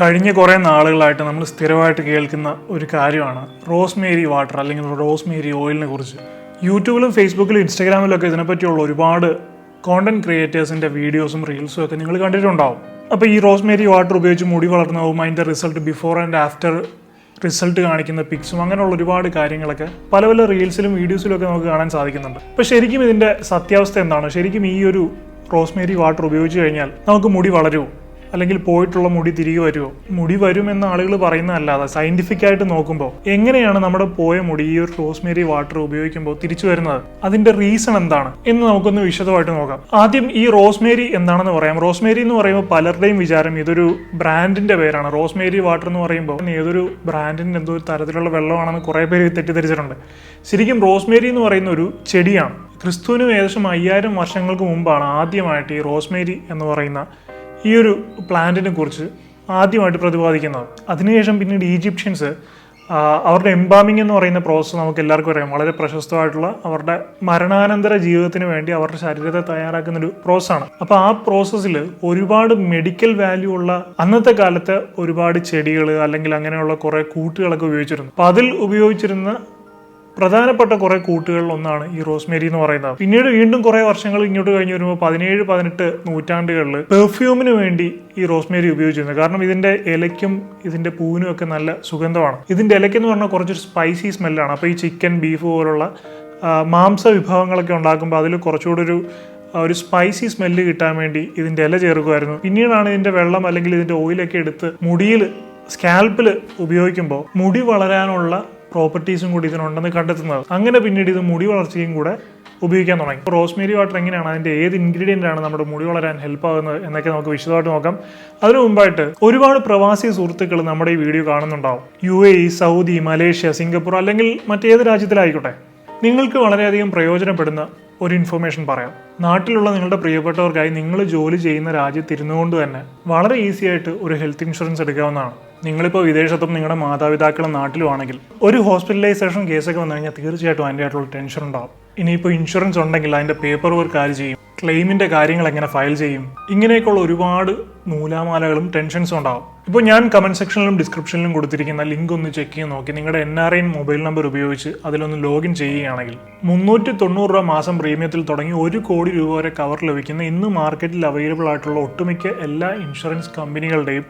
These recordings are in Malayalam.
കഴിഞ്ഞ കുറേ നാളുകളായിട്ട് നമ്മൾ സ്ഥിരമായിട്ട് കേൾക്കുന്ന ഒരു കാര്യമാണ് റോസ്മേരി വാട്ടർ അല്ലെങ്കിൽ റോസ്മേരി ഓയിലിനെ കുറിച്ച്. യൂട്യൂബിലും ഫേസ്ബുക്കിലും ഇൻസ്റ്റാഗ്രാമിലും ഒക്കെ ഇതിനെപ്പറ്റിയുള്ള ഒരുപാട് കോണ്ടന്റ് ക്രിയേറ്റേഴ്സിന്റെ വീഡിയോസും റീൽസും ഒക്കെ നിങ്ങൾ കണ്ടിട്ടുണ്ടാവും. അപ്പോൾ ഈ റോസ്മേരി വാട്ടർ ഉപയോഗിച്ച് മുടി വളർന്നതും അതിന്റെ result before and after result കാണിക്കുന്ന പിക്സും അങ്ങനെയുള്ള ഒരുപാട് കാര്യങ്ങളൊക്കെ പല പല റീൽസിലും വീഡിയോസിലും ഒക്കെ നമുക്ക് കാണാൻ സാധിക്കുന്നുണ്ട്. അപ്പോൾ ശരിക്കും ഇതിന്റെ സത്യാവസ്ഥ എന്താണ്? ശരിക്കും ഈ ഒരു റോസ്മേരി വാട്ടർ ഉപയോഗിച്ച് കഴിഞ്ഞാൽ നമുക്ക് മുടി വളരുമോ? അല്ലെങ്കിൽ പോയിട്ടുള്ള മുടി തിരികെ വരുമോ മുടി വരുമെന്ന് ആളുകൾ പറയുന്നതല്ലാതെ സയന്റിഫിക് ആയിട്ട് നോക്കുമ്പോൾ എങ്ങനെയാണ് നമ്മുടെ പോയ മുടി ഈ ഒരു റോസ്മേരി വാട്ടർ ഉപയോഗിക്കുമ്പോൾ തിരിച്ചു വരുന്നത്? അതിന്റെ റീസൺ എന്താണ്? എന്ന് നമുക്കൊന്ന് വിശദമായിട്ട് നോക്കാം. ആദ്യം ഈ റോസ്മേരി എന്താണെന്ന് പറയാം. റോസ്മേരി എന്ന് പറയുമ്പോൾ പലരുടെയും വിചാരം ഇതൊരു ബ്രാൻഡിന്റെ പേരാണ്. റോസ്മേരി വാട്ടർ എന്ന് പറയുമ്പോൾ ഏതൊരു ബ്രാൻഡിന്റെ എന്തോ തരത്തിലുള്ള വെള്ളമാണെന്ന് കുറേ പേര് തെറ്റിദ്ധരിച്ചിട്ടുണ്ട്. ശരിക്കും റോസ്മേരി എന്ന് പറയുന്ന ഒരു ചെടിയാണ്. ക്രിസ്തുവിനും ഏകദേശം അയ്യായിരം വർഷങ്ങൾക്ക് മുമ്പാണ് ആദ്യമായിട്ട് ഈ റോസ്മേരി എന്ന് പറയുന്ന ഈ ഒരു പ്ലാന്റിനെ കുറിച്ച് ആദ്യമായിട്ട് പ്രതിപാദിക്കുന്നത്. അതിനുശേഷം പിന്നീട് ഈജിപ്ഷ്യൻസ് അവരുടെ എംബാമിംഗ് എന്ന് പറയുന്ന പ്രോസസ്സ് നമുക്ക് എല്ലാവർക്കും അറിയാം. വളരെ പ്രശസ്തമായിട്ടുള്ള അവരുടെ മരണാനന്തര ജീവിതത്തിന് വേണ്ടി അവരുടെ ശരീരത്തെ തയ്യാറാക്കുന്ന ഒരു പ്രോസസ്സാണ് അപ്പോൾ ആ പ്രോസസ്സിൽ ഒരുപാട് മെഡിക്കൽ വാല്യൂ ഉള്ള അന്നത്തെ കാലത്ത് ഒരുപാട് ചെടികൾ അല്ലെങ്കിൽ അങ്ങനെയുള്ള കുറേ കൂട്ടുകളൊക്കെ ഉപയോഗിച്ചിരുന്നു. അപ്പോൾ അതിൽ ഉപയോഗിച്ചിരുന്ന പ്രധാനപ്പെട്ട കുറെ കൂട്ടുകളിൽ ഒന്നാണ് ഈ റോസ്മേരി എന്ന് പറയുന്നത്. പിന്നീട് വീണ്ടും കുറെ വർഷങ്ങൾ ഇങ്ങോട്ട് കഴിഞ്ഞ് വരുമ്പോൾ പതിനേഴ് പതിനെട്ട് നൂറ്റാണ്ടുകളിൽ പെർഫ്യൂമിന് വേണ്ടി ഈ റോസ്മേരി ഉപയോഗിച്ചിരുന്നു. കാരണം ഇതിന്റെ ഇലയ്ക്കും ഇതിന്റെ പൂവിനും ഒക്കെ നല്ല സുഗന്ധമാണ്. ഇതിന്റെ ഇലയ്ക്കെന്ന് പറഞ്ഞാൽ കുറച്ചൊരു സ്പൈസി സ്മെല്ലാണ് അപ്പോൾ ഈ ചിക്കൻ ബീഫ് പോലുള്ള മാംസ വിഭവങ്ങളൊക്കെ ഉണ്ടാക്കുമ്പോൾ അതിൽ കുറച്ചുകൂടി ഒരു ഒരു സ്പൈസി സ്മെല്ല് കിട്ടാൻ വേണ്ടി ഇതിന്റെ ഇല ചേർക്കുമായിരുന്നു. പിന്നീടാണ് ഇതിന്റെ വെള്ളം അല്ലെങ്കിൽ ഇതിന്റെ ഓയിലൊക്കെ എടുത്ത് മുടിയിൽ സ്കാൽപ്പിൽ ഉപയോഗിക്കുമ്പോൾ മുടി വളരാനുള്ള പ്രോപ്പർട്ടീസും കൂടി ഇതിനുണ്ടെന്ന് കണ്ടെത്തുന്നത്. അങ്ങനെ പിന്നീട് ഇത് മുടി വളർച്ചയും കൂടെ ഉപയോഗിക്കാൻ തുടങ്ങി. റോസ്മേരി വാട്ടർ എങ്ങനെയാണ്? അതിന്റെ ഏത് ഇൻഗ്രീഡിയന്റ് ആണ് നമ്മുടെ മുടി വളരാൻ ഹെൽപ്പ് ആകുന്നത് എന്നൊക്കെ നമുക്ക് വിശദമായിട്ട് നോക്കാം. അതിനു മുമ്പായിട്ട് ഒരുപാട് പ്രവാസി സുഹൃത്തുക്കൾ നമ്മുടെ ഈ വീഡിയോ കാണുന്നുണ്ടാവും. U A Saudi Malaysia Singapore അല്ലെങ്കിൽ മറ്റേത് രാജ്യത്തിലായിക്കോട്ടെ. നിങ്ങൾക്ക് വളരെയധികം പ്രയോജനപ്പെടുന്ന ഒരു ഇൻഫർമേഷൻ പറയാം. നാട്ടിലുള്ള നിങ്ങളുടെ പ്രിയപ്പെട്ടവർക്കായി നിങ്ങൾ ജോലി ചെയ്യുന്ന രാജ്യത്ത് ഇരുന്നുകൊണ്ട് തന്നെ വളരെ ഈസി ആയിട്ട് ഒരു ഹെൽത്ത് ഇൻഷുറൻസ് എടുക്കാവുന്നതാണ്. നിങ്ങളിപ്പോൾ വിദേശത്തും നിങ്ങളുടെ മാതാപിതാക്കളും നാട്ടിലും ആണെങ്കിൽ ഒരു ഹോസ്പിറ്റലൈസേഷൻ കേസൊക്കെ വന്നു കഴിഞ്ഞാൽ തീർച്ചയായിട്ടും അതിന്റെ ആയിട്ടുള്ള ടെൻഷൻ ഉണ്ടാവും. ഇനിയിപ്പോൾ ഇൻഷുറൻസ് ഉണ്ടെങ്കിൽ അതിന്റെ പേപ്പർ വർക്ക് ആര് ചെയ്യും? ക്ലെയിമിന്റെ കാര്യങ്ങൾ എങ്ങനെ ഫയൽ ചെയ്യും? ഇങ്ങനെയൊക്കെയുള്ള ഒരുപാട് നൂലാമാലകളും ടെൻഷൻസും ഉണ്ടാവും. ഇപ്പോൾ ഞാൻ കമന്റ് സെക്ഷനിലും ഡിസ്ക്രിപ്ഷനിലും കൊടുത്തിരിക്കുന്ന ലിങ്ക് ഒന്ന് ചെക്ക് ചെയ്ത് നോക്കി. നിങ്ങളുടെ N R I mobile number ഉപയോഗിച്ച് അതിലൊന്ന് ലോഗിൻ ചെയ്യുകയാണെങ്കിൽ മുന്നൂറ്റി തൊണ്ണൂറ് രൂപ മാസം പ്രീമിയത്തിൽ തുടങ്ങി ഒരു കോടി രൂപ വരെ കവർ ലഭിക്കുന്ന ഇന്ന് മാർക്കറ്റിൽ അവൈലബിൾ ആയിട്ടുള്ള ഒട്ടുമിക്ക എല്ലാ ഇൻഷുറൻസ് കമ്പനികളുടെയും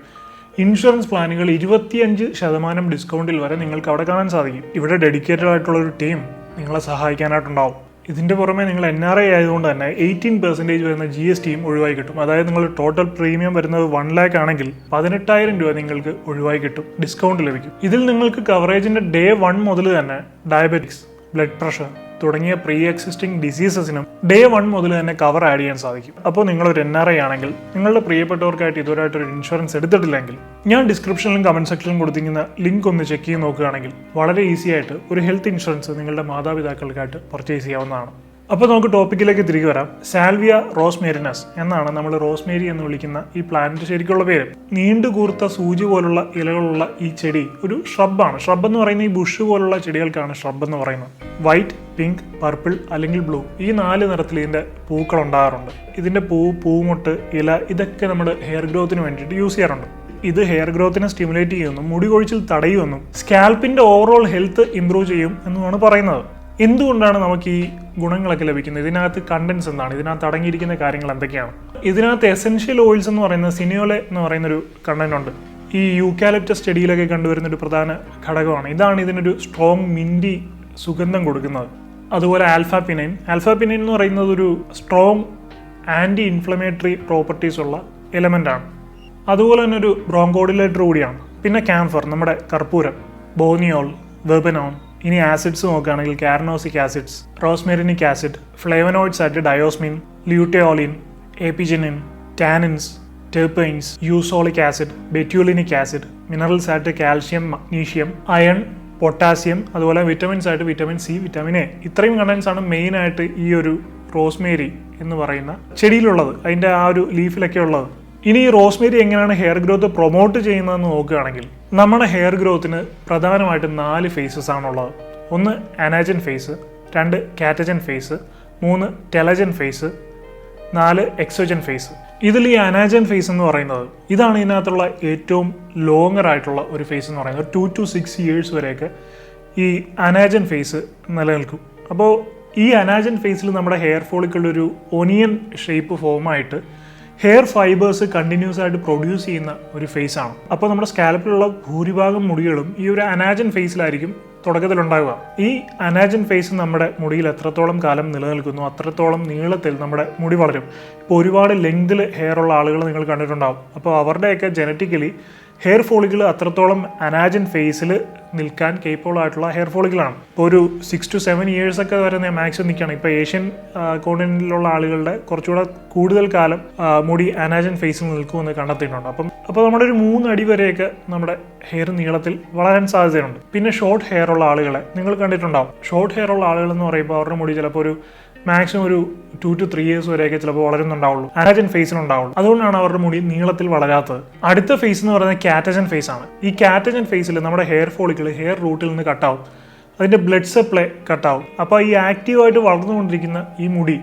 ഇൻഷുറൻസ് പ്ലാനുകൾ ഇരുപത്തിയഞ്ച് ശതമാനം ഡിസ്കൗണ്ടിൽ വരെ നിങ്ങൾക്ക് അവിടെ കാണാൻ സാധിക്കും. ഇവിടെ ഡെഡിക്കേറ്റഡ് ആയിട്ടുള്ള ഒരു ടീം നിങ്ങളെ സഹായിക്കാനായിട്ടുണ്ടാവും. ഇതിന്റെ പുറമെ നിങ്ങൾ എൻ ആർ ഐ ആയതുകൊണ്ട് തന്നെ എയ്റ്റീൻ പെർസെന്റേജ് വരുന്ന ജി എസ് ടിയും ഒഴിവായി കിട്ടും. അതായത് നിങ്ങൾ ടോട്ടൽ പ്രീമിയം വരുന്നത് വൺ ലാക്ക് ആണെങ്കിൽ പതിനെട്ടായിരം രൂപ നിങ്ങൾക്ക് ഒഴിവായി കിട്ടും. ഡിസ്കൗണ്ട് ലഭിക്കും. ഇതിൽ നിങ്ങൾക്ക് കവറേജിന്റെ ഡേ വൺ മുതൽ തന്നെ ഡയബറ്റിക്സ് ബ്ലഡ് പ്രഷർ തുടങ്ങിയ പ്രീ എക്സിസ്റ്റിംഗ് ഡിസീസസിനും ഡേ വൺ മുതൽ തന്നെ കവർ ആഡ് ചെയ്യാൻ സാധിക്കും. അപ്പോൾ നിങ്ങൾ ഒരു എൻ ആർ ഐ ആണെങ്കിൽ നിങ്ങളുടെ പ്രിയപ്പെട്ടവർക്കായിട്ട് ഇതുവരായിട്ട് ഒരു ഇൻഷുറൻസ് എടുത്തിട്ടില്ലെങ്കിൽ ഞാൻ ഡിസ്ക്രിപ്ഷനിലും കമന്റ് സെക്ഷനിലും കൊടുത്തിരിക്കുന്ന ലിങ്ക് ഒന്ന് ചെക്ക് ചെയ്ത് നോക്കുകയാണെങ്കിൽ വളരെ ഈസി ആയിട്ട് ഒരു ഹെൽത്ത് ഇൻഷുറൻസ് നിങ്ങളുടെ മാതാപിതാക്കൾക്കായിട്ട് പർച്ചേസ് ചെയ്യാവുന്നതാണ്. അപ്പോൾ നമുക്ക് ടോപ്പിക്കിലേക്ക് തിരികെ വരാം. സാൽവിയ റോസ്മേരിനസ് എന്നാണ് നമ്മൾ റോസ്മേരി എന്ന് വിളിക്കുന്ന ഈ പ്ലാന്റിന്റെ ശരിക്കുള്ള പേര്. നീണ്ടു കൂർത്ത സൂചി പോലുള്ള ഇലകളുള്ള ഈ ചെടി ഒരു ഷ്രബാണ് ഷ്രബ് എന്ന് പറയുന്ന ഈ ബുഷ് പോലുള്ള ചെടികൾക്കാണ് ഷ്രബ് എന്ന് പറയുന്നത്. വൈറ്റ് പിങ്ക് പർപ്പിൾ അല്ലെങ്കിൽ ബ്ലൂ ഈ നാല് നിറത്തിൽ ഇതിന്റെ പൂക്കൾ ഉണ്ടാകാറുണ്ട്. ഇതിന്റെ പൂ പൂമുട്ട് ഇല ഇതൊക്കെ നമ്മൾ ഹെയർ ഗ്രോത്തിന് വേണ്ടിയിട്ട് യൂസ് ചെയ്യാറുണ്ട്. ഇത് ഹെയർ ഗ്രോത്തിനെ സ്റ്റിമുലേറ്റ് ചെയ്യുമെന്നും മുടി കൊഴിച്ചിൽ തടയുമെന്നും സ്കാൽപ്പിന്റെ ഓവറോൾ ഹെൽത്ത് ഇംപ്രൂവ് ചെയ്യും എന്നുമാണ് പറയുന്നത്. എന്തുകൊണ്ടാണ് നമുക്ക് ഈ ഗുണങ്ങളൊക്കെ ലഭിക്കുന്നത്? ഇതിനകത്ത് കണ്ടൻസ് എന്താണ്? ഇതിനകത്ത് അടങ്ങിയിരിക്കുന്ന കാര്യങ്ങൾ എന്തൊക്കെയാണ്? ഇതിനകത്ത് എസെൻഷ്യൽ ഓയിൽസ് എന്ന് പറയുന്ന സിനിയോലെ എന്ന് പറയുന്നൊരു കണ്ടന്റ് ഉണ്ട്. ഈ യൂക്കാലിപ്റ്റസ് ചെടിയിലൊക്കെ കണ്ടുവരുന്ന ഒരു പ്രധാന ഘടകമാണ്. ഇതാണ് ഇതിനൊരു സ്ട്രോങ് മിന്റി സുഗന്ധം കൊടുക്കുന്നത്. അതുപോലെ ആൽഫാപിനൈൻ ആൽഫാപിനൈൻ എന്ന് പറയുന്നത് ഒരു സ്ട്രോങ് ആന്റി ഇൻഫ്ലമേറ്ററി പ്രോപ്പർട്ടീസ് ഉള്ള എലമെന്റ് ആണ്. അതുപോലെ തന്നെ ഒരു ബ്രോങ്കോഡിലേറ്റർ കൂടിയാണ്. പിന്നെ ക്യാംഫർ നമ്മുടെ കർപ്പൂരം ബോനിയോൾ വെബനോൺ ഇനി ആസിഡ്സ് നോക്കുകയാണെങ്കിൽ carnosic acids rosmarinic acid flavonoids ആയിട്ട് diosmin luteolin apigenin tannins terpenes ursolic acid betulinic acid minerals ആയിട്ട് കാൽഷ്യം മഗ്നീഷ്യം അയൺ പൊട്ടാസ്യം അതുപോലെ വിറ്റമിൻസ് ആയിട്ട് വിറ്റമിൻ സി വിറ്റമിൻ എ ഇത്രയും കണ്ടൻസ് ആണ് മെയിൻ ആയിട്ട് ഈ ഒരു റോസ്മേരി എന്ന് പറയുന്ന ചെടിയിലുള്ളത്. അതിന്റെ ആ ഒരു ലീഫിലൊക്കെ ഉള്ളത്. ഇനി ഈ റോസ്മേരി എങ്ങനെയാണ് ഹെയർ ഗ്രോത്ത് പ്രൊമോട്ട് ചെയ്യുന്നതെന്ന് നോക്കുകയാണെങ്കിൽ നമ്മുടെ ഹെയർ ഗ്രോത്തിന് പ്രധാനമായിട്ടും നാല് ഫേസസ് ആണുള്ളത്. ഒന്ന് അനാജൻ ഫേസ് രണ്ട് കാറ്റജൻ ഫേസ് മൂന്ന് ടെലജൻ ഫേസ് നാല് എക്സോജൻ ഫേസ് ഇതിൽ ഈ അനാജൻ ഫേസ് എന്ന് പറയുന്നത് ഇതാണ് ഇതിനകത്തുള്ള ഏറ്റവും ലോങ്ങർ ആയിട്ടുള്ള ഒരു ഫേസ് എന്ന് പറയുന്നത്. ടു ടു സിക്സ് ഇയേഴ്സ് വരെയൊക്കെ ഈ അനാജൻ ഫേസ് നിലനിൽക്കും. അപ്പോൾ ഈ അനാജൻ ഫേസിൽ നമ്മുടെ ഹെയർ ഫോളിക്കുള്ളൊരു ഒനിയൻ ഷേപ്പ് ഫോമായിട്ട് ഹെയർ ഫൈബേഴ്സ് കണ്ടിന്യൂസ് ആയിട്ട് പ്രൊഡ്യൂസ് ചെയ്യുന്ന ഒരു ഫേസ് ആണ്. അപ്പോൾ നമ്മുടെ സ്കാൽപ്പിലുള്ള ഭൂരിഭാഗം മുടികളും ഈ ഒരു അനാജൻ ഫേസിലായിരിക്കും തുടക്കത്തിലുണ്ടാവുക. ഈ അനാജൻ ഫേസ് നമ്മുടെ മുടിയിൽ എത്രത്തോളം കാലം നിലനിൽക്കുന്നു അത്രത്തോളം നീളത്തിൽ നമ്മുടെ മുടി വളരും. ഇപ്പോൾ ഒരുപാട് ലെങ്തിൽ ഹെയർ ഉള്ള ആളുകൾ നിങ്ങൾ കണ്ടിട്ടുണ്ടാവും. അപ്പോൾ അവരുടെയൊക്കെ ജനറ്റിക്കലി ഹെയർ ഫോളിക്കിൾ അത്രത്തോളം അനാജൻ ഫേസിൽ നിൽക്കാൻ കേപ്പബിൾ ആയിട്ടുള്ള ഹെയർ ഫോളിക്കിളാണ് ഇപ്പോൾ ഒരു സിക്സ് ടു സെവൻ ഇയേഴ്സ് ഒക്കെ വരെ ഞാൻ മാക്സിമം നിൽക്കുകയാണ്. ഇപ്പോൾ ഏഷ്യൻ കോണ്ടിനെന്റിലുള്ള ആളുകളുടെ കുറച്ചുകൂടെ കൂടുതൽ കാലം മുടി അനാജൻ ഫേസിൽ നിൽക്കുമെന്ന് കണ്ടെത്തിയിട്ടുണ്ട്. അപ്പം അപ്പോൾ നമ്മുടെ ഒരു മൂന്ന് അടി വരെയൊക്കെ നമ്മുടെ ഹെയർ നീളത്തിൽ വളരാൻ സാധ്യതയുണ്ട്. പിന്നെ ഷോർട്ട് ഹെയർ ഉള്ള ആളുകളെ നിങ്ങൾ കണ്ടിട്ടുണ്ടാവും. ഷോർട്ട് ഹെയർ ഉള്ള ആളുകൾ എന്ന് പറയുമ്പോൾ അവരുടെ മുടി ചിലപ്പോൾ ഒരു മാക്സിമം ഒരു ടു ടു ത്രീ ഇയേഴ്സ് വരെയൊക്കെ ചിലപ്പോൾ വളരുന്നുണ്ടാവുള്ളൂ. അനാജൻ ഫേസിലുണ്ടാവുള്ളൂ അതുകൊണ്ടാണ് അവരുടെ മുടി നീളത്തിൽ വളരാത്തത്. അടുത്ത ഫേസ് എന്ന് പറയുന്നത് കാറ്റജൻ ഫേസ് ആണ്. ഈ കാറ്റജൻ ഫേസിൽ നമ്മുടെ ഹെയർ ഫോളിക്കിൾ ഹെയർ റൂട്ടിൽ നിന്ന് കട്ടാവും അതിന്റെ ബ്ലഡ് സപ്ലൈ കട്ടാവും അപ്പോൾ ഈ ആക്റ്റീവായിട്ട് വളർന്നുകൊണ്ടിരിക്കുന്ന ഈ മുടി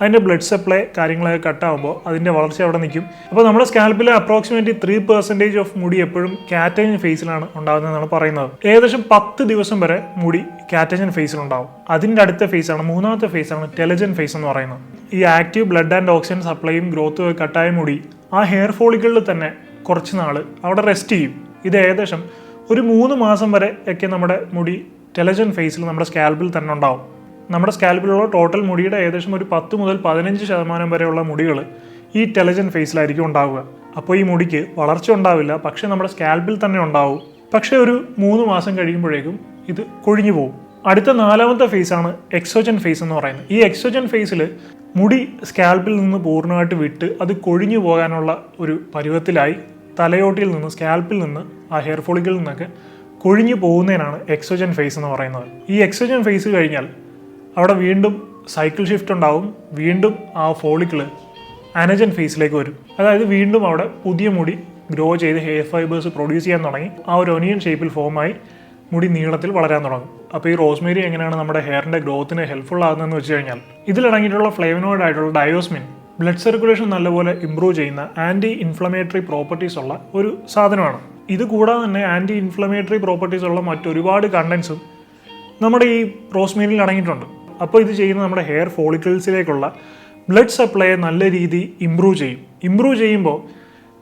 അതിന്റെ ബ്ലഡ് സപ്ലൈ കാര്യങ്ങളൊക്കെ കട്ടാവുമ്പോൾ അതിന്റെ വളർച്ച അവിടെ നിൽക്കും. അപ്പോൾ നമ്മുടെ സ്കാൽപ്പിലെ അപ്രോക്സിമേറ്റ്ലി ത്രീ പെർസെന്റേജ് ഓഫ് മുടി എപ്പോഴും കാറ്റജൻ ഫേസിലാണ് ഉണ്ടാകുന്നതെന്നാണ് പറയുന്നത്. ഏകദേശം പത്ത് ദിവസം വരെ മുടി കാറ്റജൻ ഫേസിലുണ്ടാവും അതിന്റെ അടുത്ത ഫേസാണ് മൂന്നാമത്തെ ഫേസാണ് ടെലജൻ ഫേസ് എന്ന് പറയുന്നത്. ഈ ആക്റ്റീവ് ബ്ലഡ് ആൻഡ് ഓക്സിജൻ സപ്ലൈയും ഗ്രോത്തും കട്ടായ മുടി ആ ഹെയർ ഫോളിക്കിളിൽ തന്നെ കുറച്ച് നാൾ അവിടെ റെസ്റ്റ് ചെയ്യും. ഇത് ഏകദേശം ഒരു മൂന്ന് മാസം വരെ ഒക്കെ നമ്മുടെ മുടി ടെലജൻ ഫേസിൽ നമ്മുടെ സ്കാൽബിൽ തന്നെ ഉണ്ടാവും. നമ്മുടെ സ്കാൽബിലുള്ള ടോട്ടൽ മുടിയുടെ ഏകദേശം ഒരു പത്ത് മുതൽ പതിനഞ്ച് ശതമാനം വരെയുള്ള മുടികൾ ഈ ടെലജൻ ഫേസിലായിരിക്കും ഉണ്ടാവുക. അപ്പോൾ ഈ മുടിക്ക് വളർച്ച ഉണ്ടാവില്ല പക്ഷേ നമ്മുടെ സ്കാൽബിൽ തന്നെ ഉണ്ടാവും. പക്ഷേ ഒരു മൂന്ന് മാസം കഴിയുമ്പോഴേക്കും ഇത് കൊഴിഞ്ഞു പോകും. അടുത്ത നാലാമത്തെ ഫേസാണ് എക്സോജൻ ഫേസ് എന്ന് പറയുന്നത്. ഈ എക്സോജൻ ഫേസിൽ മുടി സ്കാൽബിൽ നിന്ന് പൂർണമായിട്ട് വിട്ട് അത് കൊഴിഞ്ഞു പോകാനുള്ള ഒരു പരുവത്തിലായി തലയോട്ടിയിൽ നിന്ന് സ്കാൽപ്പിൽ നിന്ന് ആ ഹെയർ ഫോളിക്കിൽ നിന്നൊക്കെ കൊഴിഞ്ഞു പോകുന്നതിനാണ് എക്സോജൻ ഫേസ് എന്ന് പറയുന്നത്. ഈ എക്സോജൻ ഫേസ് കഴിഞ്ഞാൽ അവിടെ വീണ്ടും സൈക്കിൾ ഷിഫ്റ്റ് ഉണ്ടാവും. വീണ്ടും ആ ഫോളിക്കിൾ അനജൻ ഫേസിലേക്ക് വരും. അതായത് വീണ്ടും അവിടെ പുതിയ മുടി ഗ്രോ ചെയ്ത് ഹെയർ ഫൈബേഴ്സ് പ്രൊഡ്യൂസ് ചെയ്യാൻ തുടങ്ങി. ആ ഒരു ഒനിയൻ ഷേപ്പിൽ ഫോമായി മുടി നീളത്തിൽ വളരാൻ തുടങ്ങും. അപ്പോൾ ഈ റോസ്മേരി എങ്ങനെയാണ് നമ്മുടെ ഹെയറിന്റെ ഗ്രോത്തിന് ഹെൽപ്ഫുൾ ആകുന്നതെന്ന് വെച്ച് കഴിഞ്ഞാൽ ഇതിലടങ്ങിയിട്ടുള്ള ഫ്ലേവനോയിഡ് ആയിട്ടുള്ള ഡയോസ്മിൻ ബ്ലഡ് സർക്കുലേഷൻ നല്ലപോലെ ഇമ്പ്രൂവ് ചെയ്യുന്ന ആന്റി ഇൻഫ്ലമേറ്ററി പ്രോപ്പർട്ടീസ് ഉള്ള ഒരു സാധനമാണ്. ഇത് കൂടാതെ തന്നെ ആന്റി ഇൻഫ്ലമേറ്ററി പ്രോപ്പർട്ടീസ് ഉള്ള മറ്റൊരുപാട് കണ്ടൻസും നമ്മുടെ ഈ റോസ്മേരിയിൽ അടങ്ങിയിട്ടുണ്ട്. അപ്പോൾ ഇത് ചെയ്യുന്ന നമ്മുടെ ഹെയർ ഫോളിക്കിൾസിലേക്കുള്ള ബ്ലഡ് സപ്ലൈയെ നല്ല രീതി ഇമ്പ്രൂവ് ചെയ്യും. ഇമ്പ്രൂവ് ചെയ്യുമ്പോൾ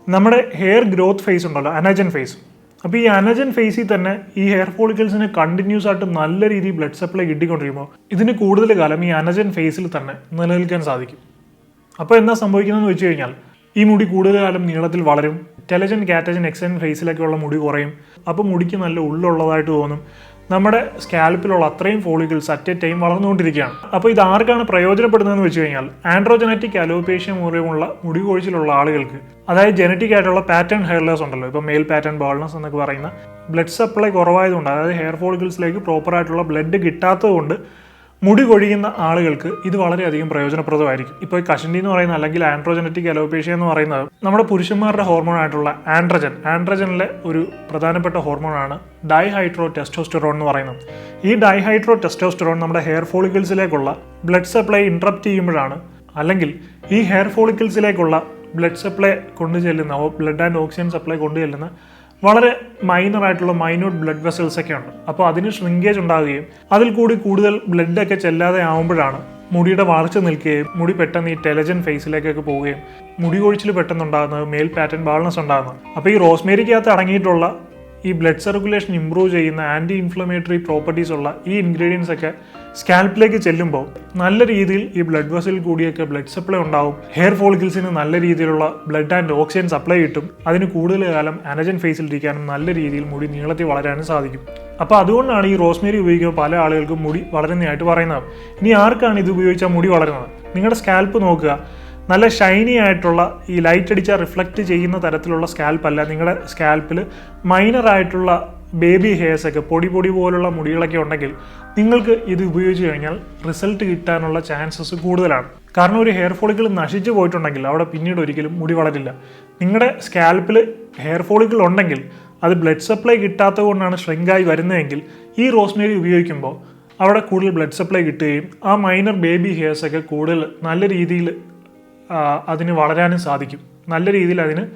നമ്മുടെ ഹെയർ ഗ്രോത്ത് ഫേസ് ഉണ്ടല്ലോ അനജൻ ഫേസ് അപ്പോൾ ഈ അനജൻ ഫേസിൽ തന്നെ ഈ ഹെയർ ഫോളിക്കിൾസിന് കണ്ടിന്യൂസ് ആയിട്ട് നല്ല രീതിയിൽ ബ്ലഡ് സപ്ലൈ കിട്ടിക്കൊണ്ടിരിക്കുമ്പോൾ ഇതിന് കൂടുതൽ കാലം ഈ അനജൻ ഫേസിൽ തന്നെ നിലനിൽക്കാൻ സാധിക്കും. അപ്പോൾ എന്താ സംഭവിക്കുന്നതെന്ന് വെച്ച് കഴിഞ്ഞാൽ ഈ മുടി കൂടുതൽ കാലം നീളത്തിൽ വളരും ടെലജൻ കാറ്റജൻ എക്സൻ ഫേസിലൊക്കെയുള്ള മുടി കുറയും. അപ്പോൾ മുടിക്ക് നല്ല ഉള്ളുള്ളതായിട്ട് തോന്നും. നമ്മുടെ സ്കാൽപ്പിലുള്ള അത്രയും ഫോളിക്കിൾസ് അറ്റ് എ ടൈം വളർന്നുകൊണ്ടിരിക്കുകയാണ്. അപ്പോൾ ഇത് ആർക്കാണ് പ്രയോജനപ്പെടുന്നതെന്ന് വെച്ച് കഴിഞ്ഞാൽ ആൻഡ്രോജനറ്റിക് അലോപേഷ്യ മൂലമുള്ള മുടി കൊഴിച്ചിലുള്ള ആളുകൾക്ക്. അതായത് ജനറ്റിക് ആയിട്ടുള്ള പാറ്റേൺ ഹെയർലെസ് ഉണ്ടല്ലോ. ഇപ്പോൾ മെയിൽ പാറ്റേൺ ബോൾനസ് എന്നൊക്കെ പറയുന്ന. ബ്ലഡ് സപ്ലൈ കുറവായതുകൊണ്ട് അതായത് ഹെയർ ഫോളിക്കിൾസിലേക്ക് പ്രോപ്പറായിട്ടുള്ള ബ്ലഡ് കിട്ടാത്തതുകൊണ്ട് മുടി കൊഴിയുന്ന ആളുകൾക്ക് ഇത് വളരെയധികം പ്രയോജനപ്രദമായിരിക്കും. ഇപ്പോൾ കഷണ്ടി എന്ന് പറയുന്ന അല്ലെങ്കിൽ ആൻഡ്രോജനറ്റിക് അലോപേഷ്യ എന്ന് പറയുന്നത് നമ്മുടെ പുരുഷന്മാരുടെ ഹോർമോൺ ആയിട്ടുള്ള ആൻഡ്രജൻ. ആൻഡ്രജനിലെ ഒരു പ്രധാനപ്പെട്ട ഹോർമോണാണ് ഡൈഹൈഡ്രോ ടെസ്റ്റോസ്റ്ററോൺ എന്ന് പറയുന്നത്. ഈ ഡൈഹൈഡ്രോ ടെസ്റ്റോസ്റ്ററോൺ നമ്മുടെ ഹെയർ ഫോളിക്കിൾസിലേക്കുള്ള ബ്ലഡ് സപ്ലൈ ഇൻട്രപ്റ്റ് ചെയ്യുമ്പോഴാണ് അല്ലെങ്കിൽ ഈ ഹെയർ ഫോളിക്കിൾസിലേക്കുള്ള ബ്ലഡ് സപ്ലൈ കൊണ്ടു ചെല്ലുന്ന ബ്ലഡ് ആൻഡ് ഓക്സിജൻ സപ്ലൈ കൊണ്ടു ചെല്ലുന്ന വളരെ മൈനർ ആയിട്ടുള്ള ബ്ലഡ് വെസൽസ് ഒക്കെ ഉണ്ട്. അപ്പോൾ അതിന് ഷ്രിങ്കേജ് ഉണ്ടാവുകയും അതിൽ കൂടി കൂടുതൽ ബ്ലഡ് ഒക്കെ ചെല്ലാതെ ആവുമ്പോഴാണ് മുടിയുടെ വളർച്ച നിൽക്കുകയും മുടി പെട്ടെന്ന് ഈ ടെലജൻ ഫേസിലേക്കൊക്കെ പോവുകയും മുടി കൊഴിച്ചിൽ പെട്ടെന്ന് ഉണ്ടാകുന്നത് മെയിൽ പാറ്റേൺ ബാൾനസ് ഉണ്ടാകുന്നത്. അപ്പോൾ ഈ റോസ്മേരിക്കകത്ത് അടങ്ങിയിട്ടുള്ള ഈ ബ്ലഡ് സർക്കുലേഷൻ ഇമ്പ്രൂവ് ചെയ്യുന്ന ആന്റി ഇൻഫ്ലമേറ്ററി പ്രോപ്പർട്ടീസ് ഉള്ള ഈ ഇൻഗ്രീഡിയൻസ് ഒക്കെ സ്കാൽപ്പിലേക്ക് ചെല്ലുമ്പോൾ നല്ല രീതിയിൽ ഈ ബ്ലഡ് വെസൽ കൂടിയൊക്കെ ബ്ലഡ് സപ്ലൈ ഉണ്ടാവും. ഹെയർ ഫോളിക്കിൾസിന് നല്ല രീതിയിലുള്ള ബ്ലഡ് ആൻഡ് ഓക്സിജൻ സപ്ലൈ കിട്ടും. അതിന് കൂടുതൽ കാലം അനജൻ ഫേസിൽ ഇരിക്കാനും നല്ല രീതിയിൽ മുടി നീളത്തിൽ വളരാനും സാധിക്കും. അപ്പോൾ അതുകൊണ്ടാണ് ഈ റോസ്മേരി ഉപയോഗിക്കുമ്പോൾ പല ആളുകൾക്കും മുടി വളരുന്നതായിട്ട് പറയുന്നത്. ഇനി ആർക്കാണ് ഇത് ഉപയോഗിച്ചാൽ മുടി വളരുന്നത്? നിങ്ങളുടെ സ്കാൽപ്പ് നോക്കുക. നല്ല ഷൈനി ആയിട്ടുള്ള ഈ ലൈറ്റ് അടിച്ചാൽ റിഫ്ലക്റ്റ് ചെയ്യുന്ന തരത്തിലുള്ള സ്കാൽപ്പല്ല നിങ്ങളുടെ സ്കാൽപ്പിൽ മൈനർ ആയിട്ടുള്ള ബേബി ഹെയർസ് ഒക്കെ പൊടി പൊടി പോലുള്ള മുടികളൊക്കെ ഉണ്ടെങ്കിൽ നിങ്ങൾക്ക് ഇത് ഉപയോഗിച്ച് കഴിഞ്ഞാൽ റിസൾട്ട് കിട്ടാനുള്ള ചാൻസസ് കൂടുതലാണ്. കാരണം ഒരു ഹെയർ ഫോളിക്കിൾ നശിച്ചു പോയിട്ടുണ്ടെങ്കിൽ അവിടെ പിന്നീട് ഒരിക്കലും മുടി വളരില്ല. നിങ്ങളുടെ സ്കാൽപ്പിൽ ഹെയർ ഫോളിക്കിൾ ഉണ്ടെങ്കിൽ അത് ബ്ലഡ് സപ്ലൈ കിട്ടാത്തത് കൊണ്ടാണ് ഷ്രിങ്കായി വരുന്നതെങ്കിൽ ഈ റോസ്മേരി ഉപയോഗിക്കുമ്പോൾ അവിടെ കൂടുതൽ ബ്ലഡ് സപ്ലൈ കിട്ടുകയും ആ മൈനർ ബേബി ഹെയർസ് ഒക്കെ കൂടുതൽ നല്ല രീതിയിൽ അതിന് വളരാനും സാധിക്കും. നല്ല രീതിയിൽ അതിന്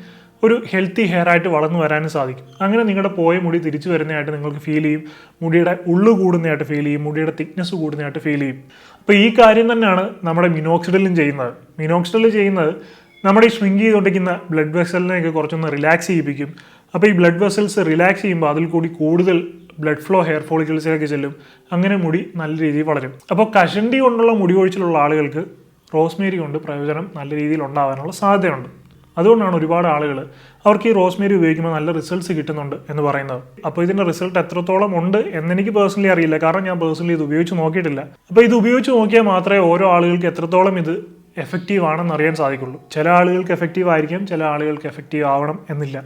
ഒരു ഹെൽത്തി ഹെയർ ആയിട്ട് വളർന്നു വരാനും സാധിക്കും. അങ്ങനെ നിങ്ങളുടെ പോയ മുടി തിരിച്ചു വരുന്നതായിട്ട് നിങ്ങൾക്ക് ഫീൽ ചെയ്യും. മുടിയുടെ ഉള്ളു കൂടുന്നതായിട്ട് ഫീൽ ചെയ്യും. മുടിയുടെ തിക്നെസ് കൂടുന്നതായിട്ട് ഫീൽ ചെയ്യും. അപ്പോൾ ഈ കാര്യം തന്നെയാണ് നമ്മുടെ മിനോക്സിഡലും ചെയ്യുന്നത്. മിനോക്സിഡൽ ചെയ്യുന്നത് നമ്മുടെ ഈ ഷ്രിങ്ക് ചെയ്തുകൊണ്ടിരിക്കുന്ന ബ്ലഡ് വെസലിനെയൊക്കെ കുറച്ചൊന്ന് റിലാക്സ് ചെയ്യിപ്പിക്കും. അപ്പോൾ ഈ ബ്ലഡ് വെസൽസ് റിലാക്സ് ചെയ്യുമ്പോൾ അതിൽ കൂടി കൂടുതൽ ബ്ലഡ് ഫ്ലോ ഹെയർ ഫോളിക്കിൾസിലേക്ക് ചെല്ലും. അങ്ങനെ മുടി നല്ല രീതിയിൽ വളരും. അപ്പോൾ കഷണ്ടി കൊണ്ടുള്ള മുടി ഒഴിച്ചിലുള്ള ആളുകൾക്ക് റോസ്മേരി കൊണ്ട് പ്രയോജനം നല്ല രീതിയിൽ ഉണ്ടാകാനുള്ള സാധ്യതയുണ്ട്. അതുകൊണ്ടാണ് ഒരുപാട് ആളുകൾ അവർക്ക് ഈ റോസ്മേരി ഉപയോഗിക്കുമ്പോൾ നല്ല റിസൾട്ട്സ് കിട്ടുന്നുണ്ട് എന്ന് പറയുന്നത്. അപ്പോൾ ഇതിന്റെ റിസൾട്ട് എത്രത്തോളം ഉണ്ട് എന്നെനിക്ക് പേഴ്സണലി അറിയില്ല. കാരണം ഞാൻ പേഴ്സണലി ഇത് ഉപയോഗിച്ച് നോക്കിയിട്ടില്ല. അപ്പോൾ ഇത് ഉപയോഗിച്ച് നോക്കിയാൽ മാത്രമേ ഓരോ ആളുകൾക്ക് എത്രത്തോളം ഇത് എഫക്റ്റീവ് ആണെന്ന് അറിയാൻ സാധിക്കുള്ളൂ. ചില ആളുകൾക്ക് എഫക്റ്റീവ് ആയിരിക്കും ചില ആളുകൾക്ക് എഫക്റ്റീവ് ആവണം എന്നില്ല.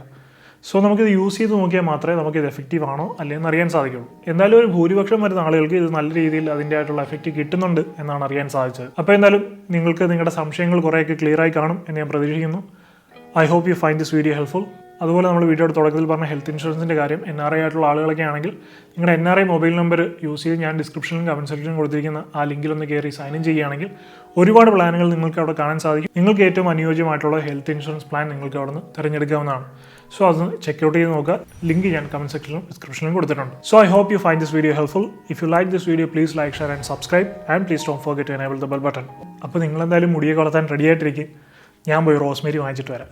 സോ നമുക്കിത് യൂസ് ചെയ്ത് നോക്കിയാൽ മാത്രമേ നമുക്ക് ഇത് എഫക്റ്റീവ് ആണോ അല്ലെന്ന് അറിയാൻ സാധിക്കുള്ളൂ. എന്തായാലും ഒരു ഭൂരിപക്ഷം വരുന്ന ആളുകൾക്ക് ഇത് നല്ല രീതിയിൽ അതിന്റെ ആയിട്ടുള്ള എഫക്റ്റ് കിട്ടുന്നുണ്ട് എന്നാണ് അറിയാൻ സാധിച്ചത്. അപ്പോൾ എന്തായാലും നിങ്ങൾക്ക് നിങ്ങളുടെ സംശയങ്ങൾ കുറേയൊക്കെ ക്ലിയർ ആയി കാണും എന്ന് ഞാൻ പ്രതീക്ഷിക്കുന്നു. I hope you find this video helpful അതുപോലെ നമ്മൾ വീഡിയോയുടെ തുടക്കത്തിൽ പറഞ്ഞ ഹെൽത്ത് ഇൻഷുറൻസിന്റെ കാര്യം എൻ ആർ ഐ ആയിട്ടുള്ള ആളുകളൊക്കെ ആണെങ്കിൽ നിങ്ങളുടെ N R I mobile number use ചെയ്ത് ഞാൻ ഡിസ്ക്രിപ്ഷനിലും കമന്റ് സെക്ഷനിലും കൊടുത്തിരിക്കുന്ന ആ ലിങ്കിലൊന്ന് കയറി സൈൻ ഇൻ ചെയ്യുകയാണെങ്കിൽ ഒരുപാട് പ്ലാനുകൾ നിങ്ങൾക്ക് അവിടെ കാണാൻ സാധിക്കും. നിങ്ങൾക്ക് ഏറ്റവും അനുയോജ്യമായിട്ടുള്ള ഹെൽത്ത് ഇൻഷുറൻസ് പ്ലാൻ നിങ്ങൾക്ക് അവിടെ നിന്ന് തിരഞ്ഞെടുക്കാവുന്നതാണ്. സോ അത് ചെക്ക് ഔട്ട് ചെയ്ത് നോക്കുക. ലിങ്ക് ഞാൻ കമന്റ് സെക്ഷനിലും ഡിസ്ക്രിപ്ഷനിലും കൊടുത്തിട്ടുണ്ട്. So I hope you find this video helpful if you like this video please like share and subscribe and please don't forget to enable the bell button അപ്പോൾ നിങ്ങൾ എന്തായാലും മുടിയെ വളർത്താൻ റെഡി ആയിട്ടിരിക്കും. ഞാൻ പോയി റോസ്മേരി വാങ്ങിച്ചിട്ട് വരാം.